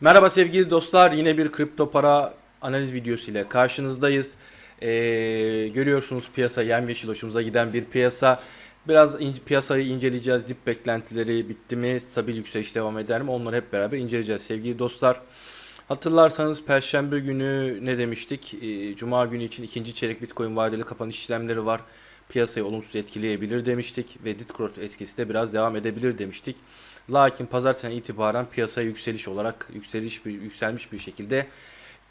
Merhaba sevgili dostlar. Yine bir kripto para analiz videosu ile karşınızdayız. Ee, görüyorsunuz piyasa yemyeşil hoşumuza giden bir piyasa. Biraz in- piyasayı inceleyeceğiz. Dip beklentileri bitti mi? Stabil yükseliş devam eder mi? Onları hep beraber inceleyeceğiz sevgili dostlar. Hatırlarsanız Perşembe günü ne demiştik? Ee, Cuma günü için ikinci çeyrek Bitcoin vadeli kapanış işlemleri var. Piyasayı olumsuz etkileyebilir demiştik ve Ditgrowth eskisi de biraz devam edebilir demiştik. Lakin pazartesinden itibaren piyasaya yükseliş olarak yükseliş bir yükselmiş bir şekilde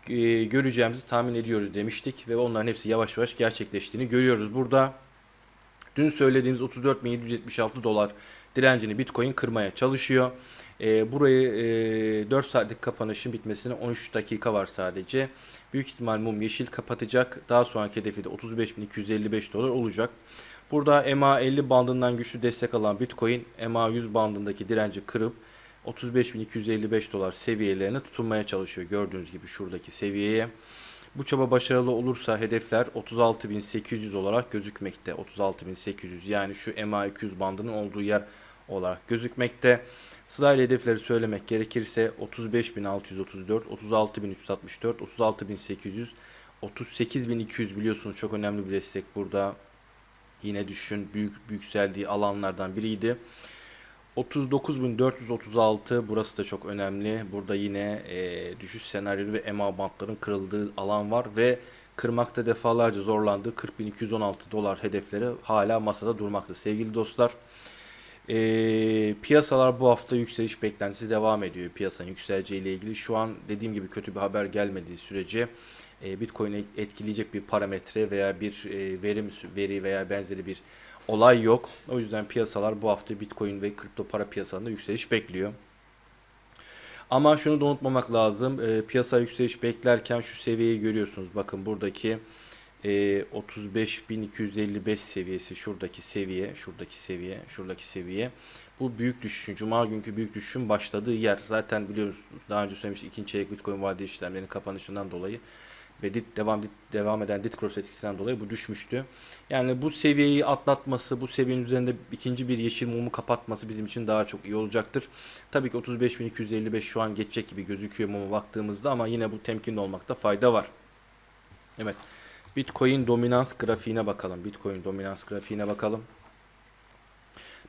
e, göreceğimizi tahmin ediyoruz demiştik ve onların hepsi yavaş yavaş gerçekleştiğini görüyoruz. Burada dün söylediğimiz 34.776 dolar direncini Bitcoin kırmaya çalışıyor. E, burayı e, 4 saatlik kapanışın bitmesine 13 dakika var sadece. Büyük ihtimal mum yeşil kapatacak. Daha sonraki hedefi de 35.255 dolar olacak. Burada MA50 bandından güçlü destek alan Bitcoin MA100 bandındaki direnci kırıp 35.255 dolar seviyelerine tutunmaya çalışıyor. Gördüğünüz gibi şuradaki seviyeye. Bu çaba başarılı olursa hedefler 36.800 olarak gözükmekte. 36.800 yani şu MA200 bandının olduğu yer olarak gözükmekte. Sırayla hedefleri söylemek gerekirse 35.634, 36.364, 36.800, 38.200 biliyorsunuz çok önemli bir destek burada. Yine düşün büyük yükseldiği alanlardan biriydi. 39.436 burası da çok önemli. Burada yine e, düşüş senaryosu ve EMA bantların kırıldığı alan var ve kırmakta defalarca zorlandığı 40.216 dolar hedefleri hala masada durmakta. Sevgili dostlar e, piyasalar bu hafta yükseliş beklentisi devam ediyor. Piyasanın yükseleceği ile ilgili şu an dediğim gibi kötü bir haber gelmediği sürece e, Bitcoin'i etkileyecek bir parametre veya bir e, verim veri veya benzeri bir olay yok. O yüzden piyasalar bu hafta Bitcoin ve kripto para piyasalarında yükseliş bekliyor. Ama şunu da unutmamak lazım. E, piyasa yükseliş beklerken şu seviyeyi görüyorsunuz. Bakın buradaki e, 35.255 seviyesi şuradaki seviye, şuradaki seviye, şuradaki seviye. Bu büyük düşüşün, cuma günkü büyük düşüşün başladığı yer. Zaten biliyorsunuz daha önce söylemiştik ikinci çeyrek Bitcoin vadeli işlemlerinin kapanışından dolayı ve dit, devam dit, devam eden dit cross etkisinden dolayı bu düşmüştü. Yani bu seviyeyi atlatması, bu seviyenin üzerinde ikinci bir yeşil mumu kapatması bizim için daha çok iyi olacaktır. Tabii ki 35.255 şu an geçecek gibi gözüküyor mumu baktığımızda ama yine bu temkinli olmakta fayda var. Evet. Bitcoin dominans grafiğine bakalım. Bitcoin dominans grafiğine bakalım.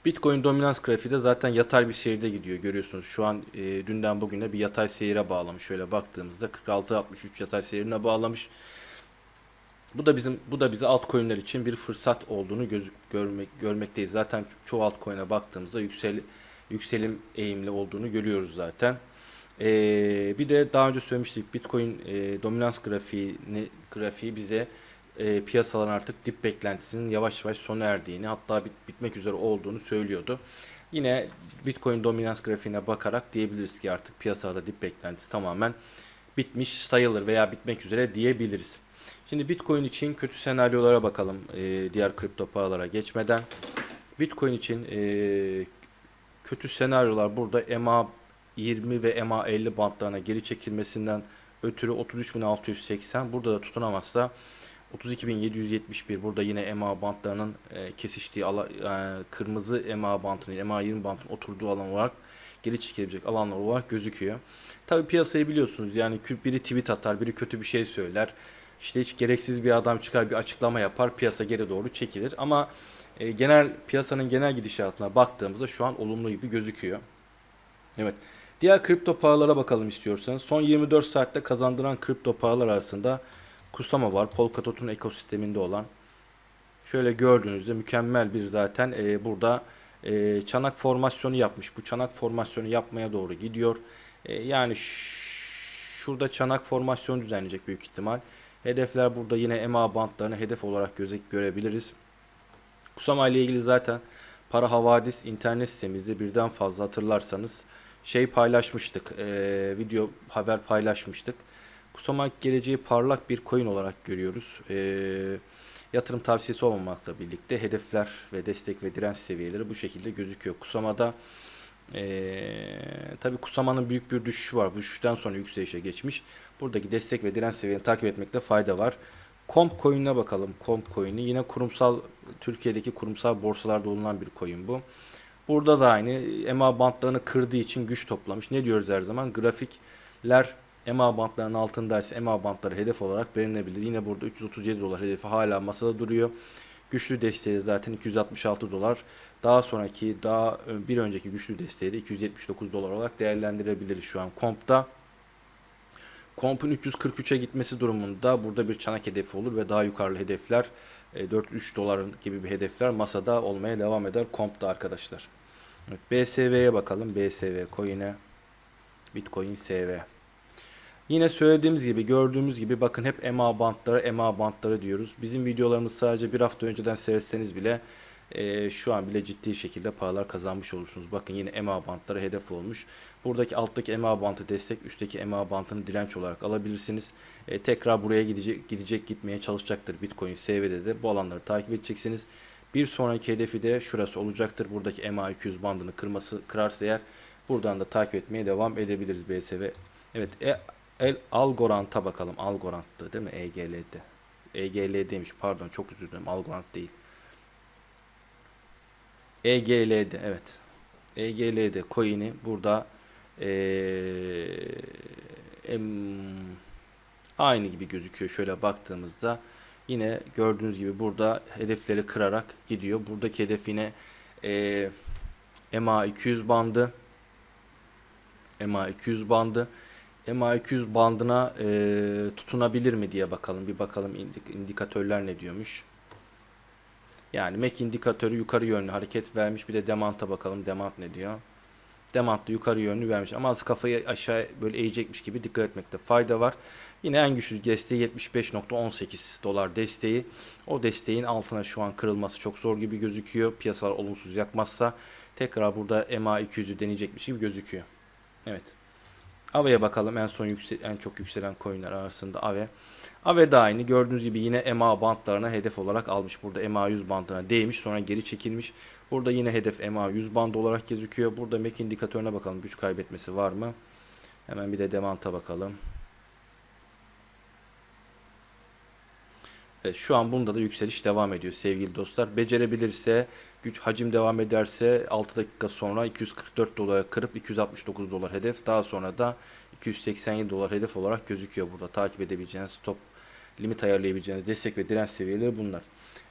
Bitcoin dominans grafiği de zaten yatay bir seyirde gidiyor görüyorsunuz. Şu an e, dünden bugüne bir yatay seyire bağlamış. Şöyle baktığımızda 46-63 yatay seyrine bağlamış. Bu da bizim bu da bize altcoin'ler için bir fırsat olduğunu gözük görmek görmekteyiz. Zaten çoğu altcoin'e baktığımızda yüksel yükselim eğimli olduğunu görüyoruz zaten. Ee, bir de daha önce söylemiştik Bitcoin e, dominans grafiği grafiği bize e, piyasaların artık dip beklentisinin yavaş yavaş sona erdiğini hatta bit, bitmek üzere olduğunu söylüyordu. Yine Bitcoin dominans grafiğine bakarak diyebiliriz ki artık piyasada dip beklentisi tamamen bitmiş sayılır veya bitmek üzere diyebiliriz. Şimdi Bitcoin için kötü senaryolara bakalım e, diğer kripto paralara geçmeden. Bitcoin için e, kötü senaryolar burada EMA 20 ve EMA 50 bantlarına geri çekilmesinden ötürü 33.680 burada da tutunamazsa 32.771 burada yine EMA bantlarının e, kesiştiği ala, e, kırmızı EMA bantının EMA 20 bantının oturduğu alan olarak geri çekilebilecek alanlar olarak gözüküyor. Tabi piyasayı biliyorsunuz yani biri tweet atar biri kötü bir şey söyler. İşte hiç gereksiz bir adam çıkar bir açıklama yapar piyasa geri doğru çekilir ama e, genel piyasanın genel gidişatına baktığımızda şu an olumlu gibi gözüküyor. Evet. Diğer kripto paralara bakalım istiyorsanız. Son 24 saatte kazandıran kripto paralar arasında Kusama var. Polkadot'un ekosisteminde olan. Şöyle gördüğünüzde mükemmel bir zaten e, burada e, çanak formasyonu yapmış. Bu çanak formasyonu yapmaya doğru gidiyor. E, yani şurada çanak formasyonu düzenleyecek büyük ihtimal. Hedefler burada yine EMA bantlarını hedef olarak gözek görebiliriz. Kusama ile ilgili zaten para havadis internet sitemizde birden fazla hatırlarsanız şey paylaşmıştık. E, video haber paylaşmıştık. Kusama geleceği parlak bir coin olarak görüyoruz. E, yatırım tavsiyesi olmamakla birlikte hedefler ve destek ve direnç seviyeleri bu şekilde gözüküyor. Kusama'da ee, tabii Kusama'nın büyük bir düşüşü var. Bu düşüşten sonra yükselişe geçmiş. Buradaki destek ve direnç seviyelerini takip etmekte fayda var. Comp coin'ine bakalım. Comp coin'i yine kurumsal Türkiye'deki kurumsal borsalarda bulunan bir coin bu. Burada da aynı EMA bantlarını kırdığı için güç toplamış. Ne diyoruz her zaman? Grafik hedefler EMA bantlarının altındaysa EMA bantları hedef olarak belirlenebilir. Yine burada 337 dolar hedefi hala masada duruyor. Güçlü desteği zaten 266 dolar. Daha sonraki daha bir önceki güçlü desteği de 279 dolar olarak değerlendirebiliriz şu an kompta. Komp'un 343'e gitmesi durumunda burada bir çanak hedefi olur ve daha yukarılı hedefler 403 dolar gibi bir hedefler masada olmaya devam eder kompta arkadaşlar. Evet, BSV'ye bakalım. BSV coin'e Bitcoin SV. Yine söylediğimiz gibi gördüğümüz gibi bakın hep EMA bantları EMA bantları diyoruz. Bizim videolarımız sadece bir hafta önceden seyretseniz bile e, şu an bile ciddi şekilde paralar kazanmış olursunuz. Bakın yine EMA bantları hedef olmuş. Buradaki alttaki EMA bantı destek, üstteki EMA bantını direnç olarak alabilirsiniz. E, tekrar buraya gidecek, gidecek gitmeye çalışacaktır Bitcoin SV'de de bu alanları takip edeceksiniz. Bir sonraki hedefi de şurası olacaktır. Buradaki EMA 200 bandını kırması kırarsa eğer buradan da takip etmeye devam edebiliriz BSV. Evet, e, El Algorand'a bakalım. Algorand'tı değil mi? EGL'de. EGL'deymiş. Pardon çok özür dilerim. Algorand değil. EGL'de evet. EGL'de coin'i burada ee, em, aynı gibi gözüküyor şöyle baktığımızda. Yine gördüğünüz gibi burada hedefleri kırarak gidiyor. Buradaki hedef yine ee, EMA 200 bandı. EMA 200 bandı. EMA 200 bandına e, tutunabilir mi diye bakalım. Bir bakalım indik indikatörler ne diyormuş. Yani MAC indikatörü yukarı yönlü hareket vermiş. Bir de demanta bakalım. Demant ne diyor? Demant da yukarı yönlü vermiş. Ama az kafayı aşağı böyle eğecekmiş gibi dikkat etmekte fayda var. Yine en güçlü desteği 75.18 dolar desteği. O desteğin altına şu an kırılması çok zor gibi gözüküyor. Piyasalar olumsuz yakmazsa tekrar burada EMA 200'ü deneyecekmiş gibi gözüküyor. Evet. AVE'ye bakalım en son yüksel, en çok yükselen coinler arasında AVE. AVE de aynı gördüğünüz gibi yine EMA bantlarına hedef olarak almış. Burada EMA 100 bandına değmiş sonra geri çekilmiş. Burada yine hedef EMA 100 band olarak gözüküyor. Burada MAC indikatörüne bakalım güç kaybetmesi var mı? Hemen bir de demanta bakalım. Evet, şu an bunda da yükseliş devam ediyor sevgili dostlar. Becerebilirse, güç hacim devam ederse 6 dakika sonra 244 dolara kırıp 269 dolar hedef. Daha sonra da 287 dolar hedef olarak gözüküyor burada. Takip edebileceğiniz stop limit ayarlayabileceğiniz destek ve direnç seviyeleri bunlar.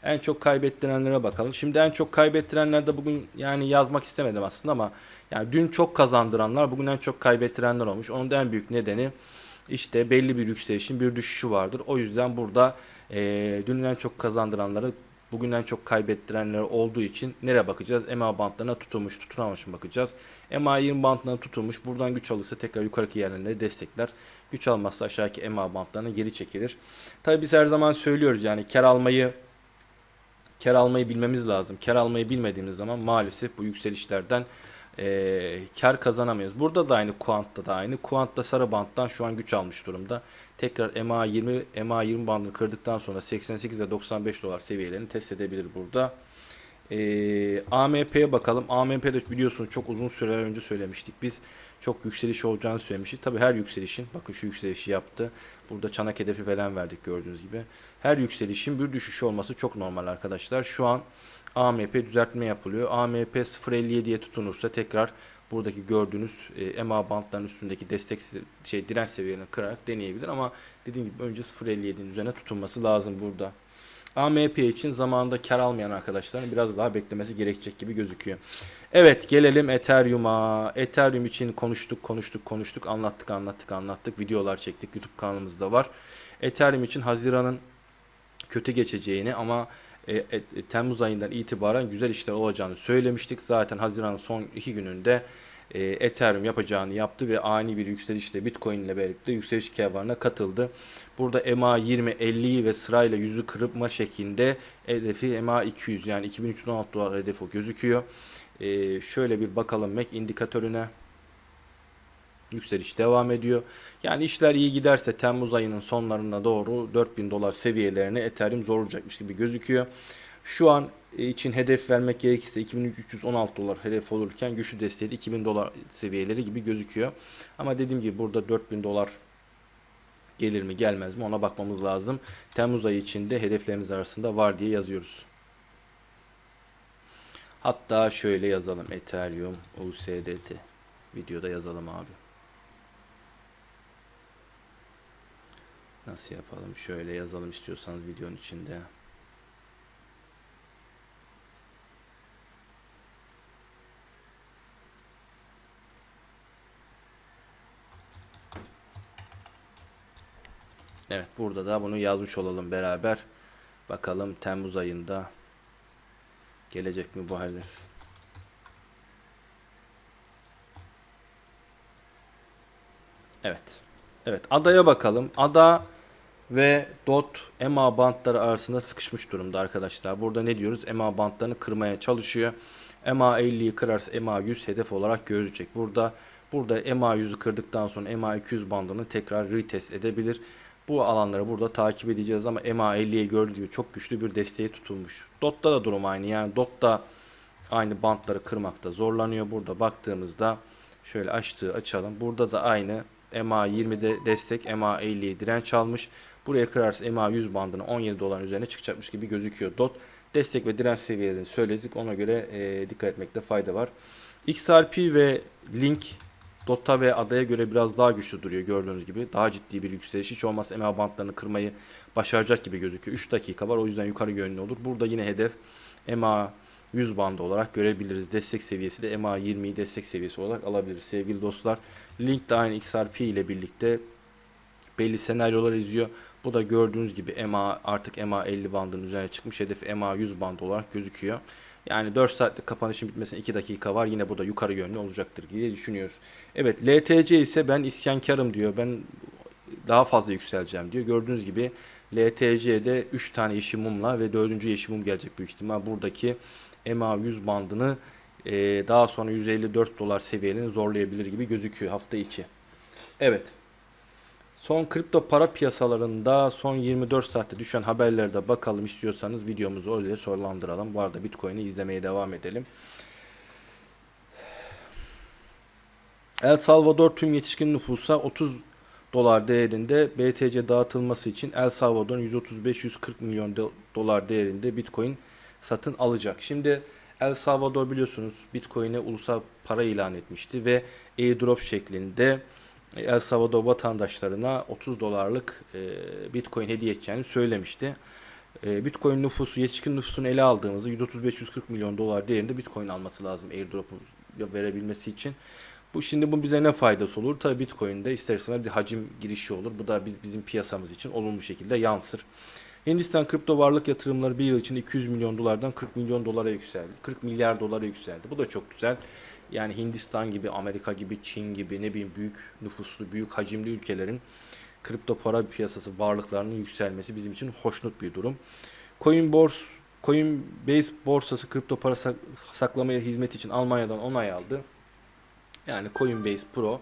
En çok kaybettirenlere bakalım. Şimdi en çok kaybettirenler de bugün yani yazmak istemedim aslında ama yani dün çok kazandıranlar bugün en çok kaybettirenler olmuş. Onun da en büyük nedeni işte belli bir yükselişin bir düşüşü vardır. O yüzden burada e, dünün en çok kazandıranları bugünden çok kaybettirenler olduğu için nereye bakacağız? EMA bantlarına tutulmuş, tutunamamış mı bakacağız? EMA 20 bantlarına tutulmuş. Buradan güç alırsa tekrar yukarıki yerlerine destekler. Güç almazsa aşağıki EMA bantlarına geri çekilir. Tabi biz her zaman söylüyoruz yani kar almayı kar almayı bilmemiz lazım. Kar almayı bilmediğimiz zaman maalesef bu yükselişlerden e, kar kazanamıyoruz. Burada da aynı Kuant'ta da aynı. Kuant'ta sarı banttan şu an güç almış durumda. Tekrar MA20 MA20 bandını kırdıktan sonra 88 ve 95 dolar seviyelerini test edebilir burada. E, AMP'ye bakalım. AMP'de biliyorsunuz çok uzun süreler önce söylemiştik. Biz çok yükseliş olacağını söylemiştik. Tabi her yükselişin bakın şu yükselişi yaptı. Burada çanak hedefi falan verdik gördüğünüz gibi. Her yükselişin bir düşüşü olması çok normal arkadaşlar. Şu an AMP düzeltme yapılıyor. AMP 0.57'ye tutunursa tekrar buradaki gördüğünüz EMA bantların üstündeki destek şey direnç seviyelerini kırarak deneyebilir ama dediğim gibi önce 0.57'nin üzerine tutunması lazım burada. AMP için zamanında kar almayan arkadaşların biraz daha beklemesi gerekecek gibi gözüküyor. Evet gelelim Ethereum'a. Ethereum için konuştuk konuştuk konuştuk anlattık anlattık anlattık videolar çektik YouTube kanalımızda var. Ethereum için Haziran'ın kötü geçeceğini ama e, e, Temmuz ayından itibaren güzel işler olacağını söylemiştik. Zaten Haziran'ın son iki gününde e, Ethereum yapacağını yaptı ve ani bir yükselişle Bitcoin ile birlikte yükseliş kervanına katıldı. Burada EMA 20, 50'yi ve sırayla yüzü kırpma şeklinde hedefi EMA 200 yani 2316 dolar hedefi gözüküyor. E, şöyle bir bakalım MAC indikatörüne. Yükseliş devam ediyor. Yani işler iyi giderse Temmuz ayının sonlarına doğru 4000 dolar seviyelerini Ethereum zorlayacakmış gibi gözüküyor. Şu an için hedef vermek gerekirse 2316 dolar hedef olurken güçlü desteği de 2000 dolar seviyeleri gibi gözüküyor. Ama dediğim gibi burada 4000 dolar gelir mi gelmez mi ona bakmamız lazım. Temmuz ayı içinde hedeflerimiz arasında var diye yazıyoruz. Hatta şöyle yazalım Ethereum USDT videoda yazalım abi. Nasıl yapalım? Şöyle yazalım istiyorsanız videonun içinde. Evet burada da bunu yazmış olalım beraber. Bakalım Temmuz ayında gelecek mi bu hedef? Evet. Evet adaya bakalım. Ada ve DOT EMA bantları arasında sıkışmış durumda arkadaşlar. Burada ne diyoruz? EMA bantlarını kırmaya çalışıyor. EMA 50'yi kırarsa EMA 100 hedef olarak gözecek. Burada burada EMA 100'ü kırdıktan sonra EMA 200 bandını tekrar retest edebilir. Bu alanları burada takip edeceğiz ama EMA 50'yi gördüğü gibi çok güçlü bir desteği tutulmuş. DOT'ta da durum aynı. Yani DOT'ta aynı bantları kırmakta zorlanıyor. Burada baktığımızda şöyle açtığı açalım. Burada da aynı EMA 20'de destek, EMA 50'ye direnç almış. Buraya kırarsa EMA 100 bandını 17 doların üzerine çıkacakmış gibi gözüküyor. DOT destek ve direnç seviyelerini söyledik. Ona göre e, dikkat etmekte fayda var. XRP ve Link DOTA ve adaya göre biraz daha güçlü duruyor gördüğünüz gibi. Daha ciddi bir yükseliş. Hiç olmazsa EMA bantlarını kırmayı başaracak gibi gözüküyor. 3 dakika var o yüzden yukarı yönlü olur. Burada yine hedef EMA 100 bandı olarak görebiliriz. Destek seviyesi de EMA 20'yi destek seviyesi olarak alabiliriz sevgili dostlar. Link de aynı XRP ile birlikte belli senaryolar izliyor. Bu da gördüğünüz gibi EMA artık EMA 50 bandının üzerine çıkmış. Hedef EMA 100 bandı olarak gözüküyor. Yani 4 saatlik kapanışın bitmesine 2 dakika var. Yine bu da yukarı yönlü olacaktır diye düşünüyoruz. Evet LTC ise ben isyankarım diyor. Ben daha fazla yükseleceğim diyor. Gördüğünüz gibi LTC'de 3 tane yeşil mumla ve 4. yeşil mum gelecek büyük ihtimal. Buradaki EMA 100 bandını e, daha sonra 154 dolar seviyelerini zorlayabilir gibi gözüküyor hafta içi. Evet. Son kripto para piyasalarında son 24 saatte düşen haberlere de bakalım istiyorsanız videomuzu öyle sonlandıralım. Bu arada Bitcoin'i izlemeye devam edelim. El Salvador tüm yetişkin nüfusa 30 dolar değerinde BTC dağıtılması için El Salvador'un 135-140 milyon do- dolar değerinde Bitcoin satın alacak. Şimdi El Salvador biliyorsunuz Bitcoin'e ulusal para ilan etmişti ve airdrop şeklinde El Salvador vatandaşlarına 30 dolarlık e, Bitcoin hediye edeceğini söylemişti. E, Bitcoin nüfusu, yetişkin nüfusunu ele aldığımızda 135-140 milyon dolar değerinde Bitcoin alması lazım airdrop'u verebilmesi için. Bu şimdi bu bize ne faydası olur? Tabii Bitcoin'de ister istemez bir hacim girişi olur. Bu da biz bizim piyasamız için olumlu şekilde yansır. Hindistan kripto varlık yatırımları bir yıl için 200 milyon dolardan 40 milyon dolara yükseldi. 40 milyar dolara yükseldi. Bu da çok güzel. Yani Hindistan gibi, Amerika gibi, Çin gibi ne bileyim büyük nüfuslu, büyük hacimli ülkelerin kripto para piyasası varlıklarının yükselmesi bizim için hoşnut bir durum. Coinbase Coinbase borsası kripto para sak- saklamaya hizmet için Almanya'dan onay aldı. Yani Coinbase Pro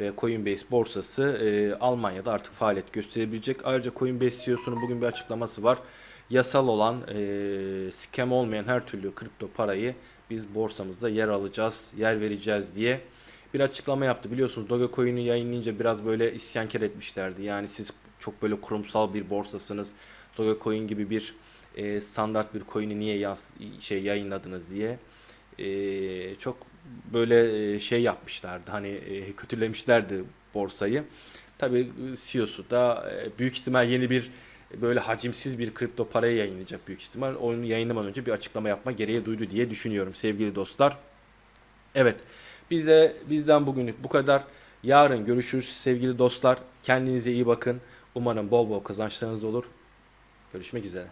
ve Coinbase borsası e, Almanya'da artık faaliyet gösterebilecek. Ayrıca Coinbase CEO'sunun bugün bir açıklaması var. Yasal olan, e, scam olmayan her türlü kripto parayı biz borsamızda yer alacağız, yer vereceğiz diye bir açıklama yaptı. Biliyorsunuz Dogecoin'i yayınlayınca biraz böyle isyankar etmişlerdi. Yani siz çok böyle kurumsal bir borsasınız. Dogecoin gibi bir e, standart bir coin'i niye yans şey yayınladınız diye. E, çok böyle e, şey yapmışlardı. Hani e, kötülemişlerdi borsayı. Tabii CEO'su da e, büyük ihtimal yeni bir böyle hacimsiz bir kripto parayı yayınlayacak büyük ihtimal. Onu yayınlamadan önce bir açıklama yapma gereği duydu diye düşünüyorum sevgili dostlar. Evet. Bize bizden bugünlük bu kadar. Yarın görüşürüz sevgili dostlar. Kendinize iyi bakın. Umarım bol bol kazançlarınız olur. Görüşmek üzere.